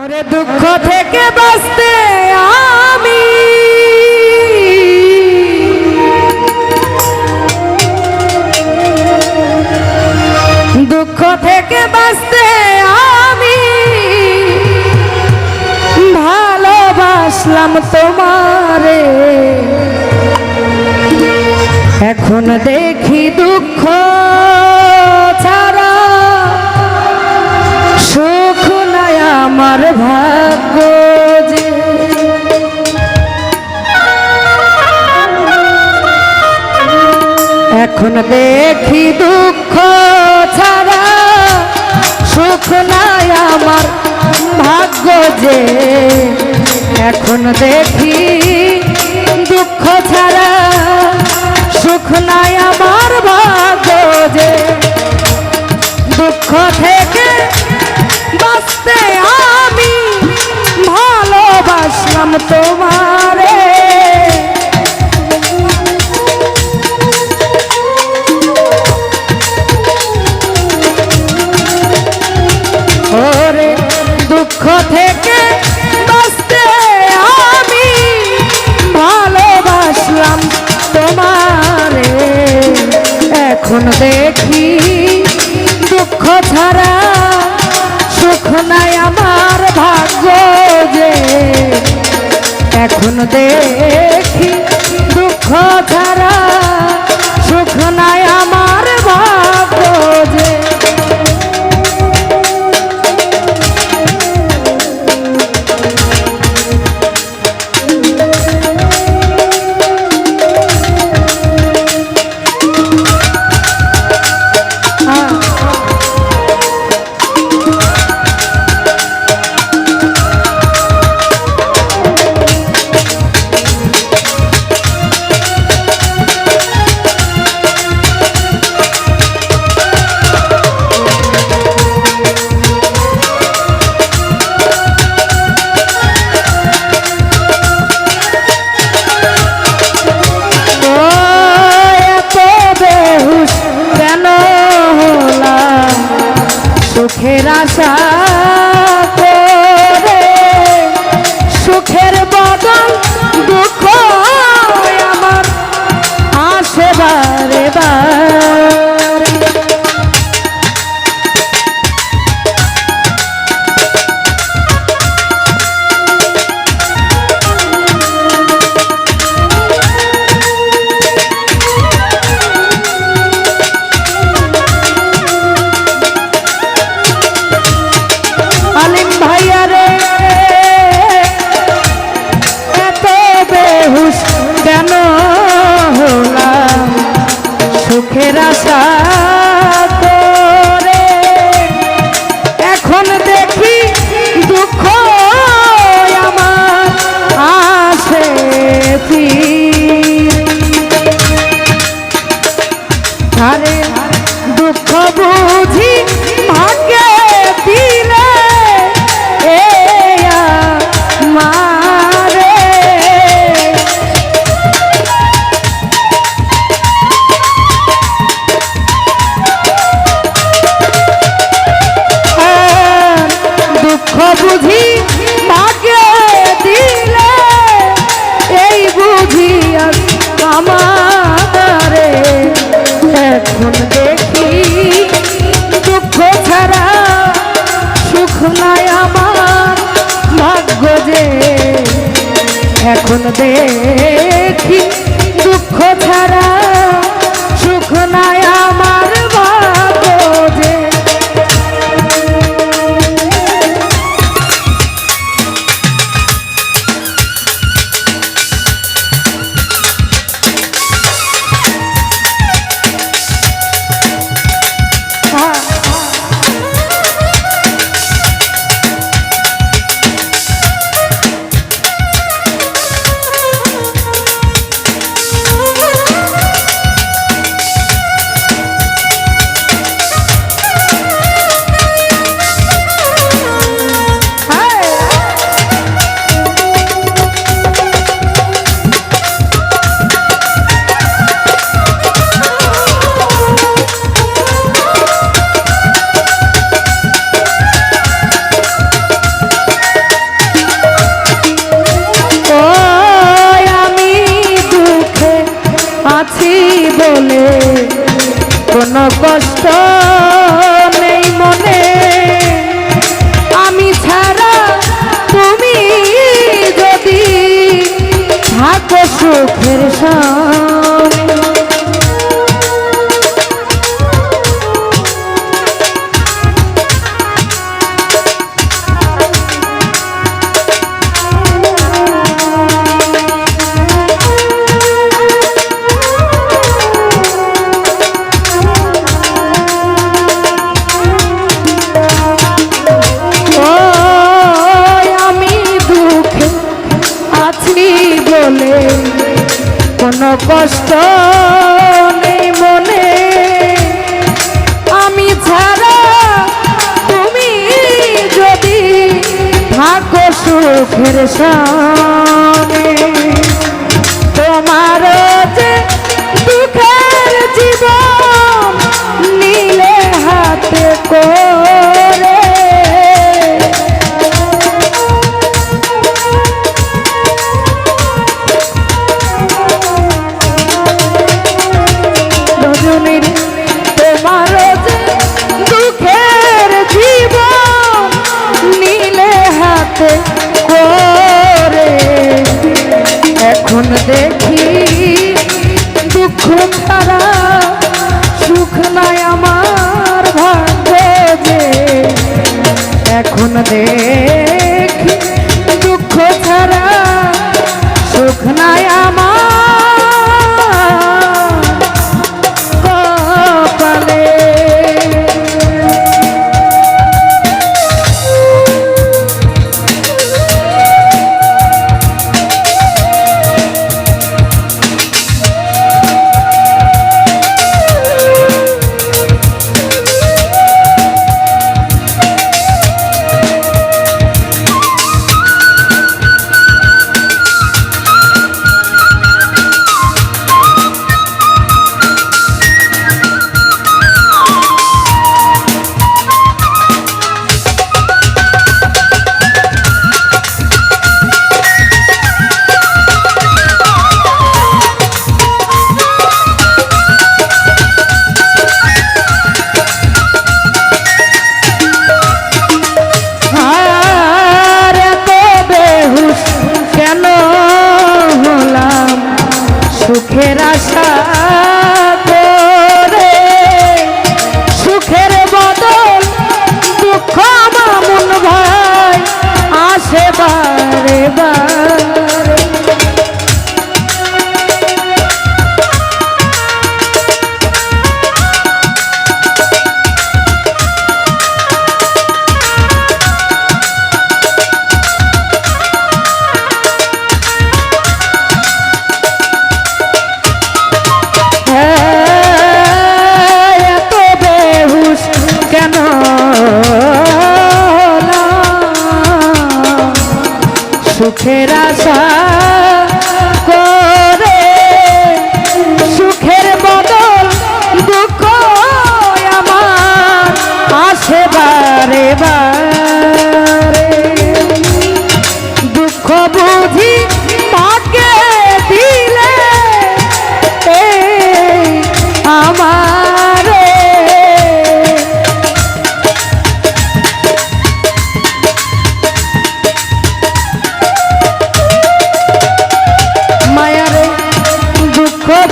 ওরে দুঃখ থেকে বাঁচতে আমি দুঃখ থেকে বাঁচতে আমি ভালোবাসলাম তোমারে। এখন দেখি দুঃখ ছাড়া। সুখ নাই আমার ভাগ্য যে। এখন দেখি দুঃখ ছাড়া। সুখ নাই আমার ভাগ্য যে। এখন দেখি দুঃখ ছাড়া। সুখ নাই আমার ভাগ্য যে দুঃখ থেকে বাঁচতে আমি ভালোবাসলাম তোমারে এখন আশা যখন দেখি? দুঃখ ছাড়া সুখ নাই আমার। সুখের সঙ্গে কষ্ট নেই মনে। আমি ছাড়া তুমি যদি থাকো সুখের সঙ্গে দেখি দুঃখ ছাড়া সুখ নাই আমার ভাগ্য এখন দুঃখ সুখের আশা।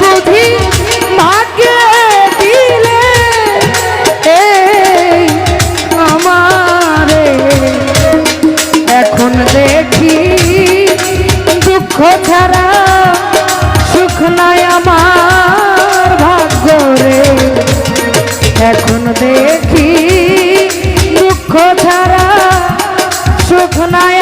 বুঝি মাকে দিলে এই আমারে। এখন দেখি দুঃখ ছাড়া সুখ আমার ভাগ্য এখন দেখি দুঃখ ছাড়া সুখ নাই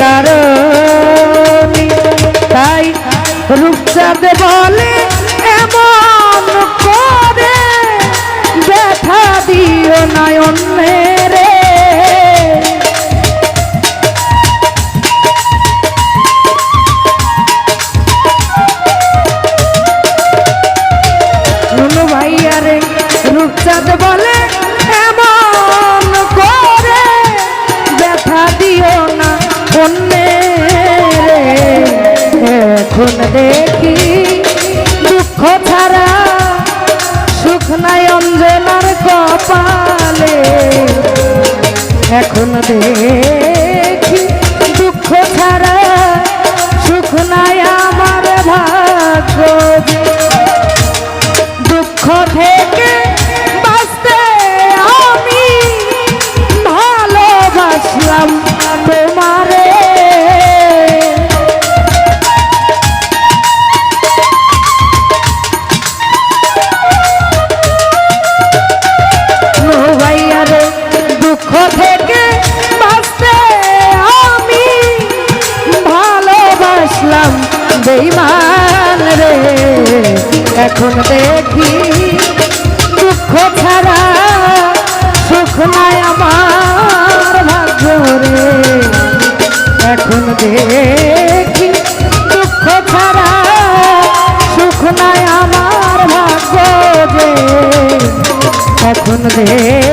কারণ। তাই রূপচাঁদ বলে এমন করে, ব্যথা দিও নয়নে রে নুনু ভাইয়ারে রূপচাঁদ বলে এমন এখন দেখি দুঃখ ছাড়া সুখ নাই অঞ্জনার কপালে। এখন দেখি দুঃখ ছাড়া এখন দেখি দুঃখ ছাড়া সুখ নাই আমার ভাগ্য রে এখন দেখি দুঃখ ছাড়া সুখ নাই আমার ভাগ্য রে এখন দেখি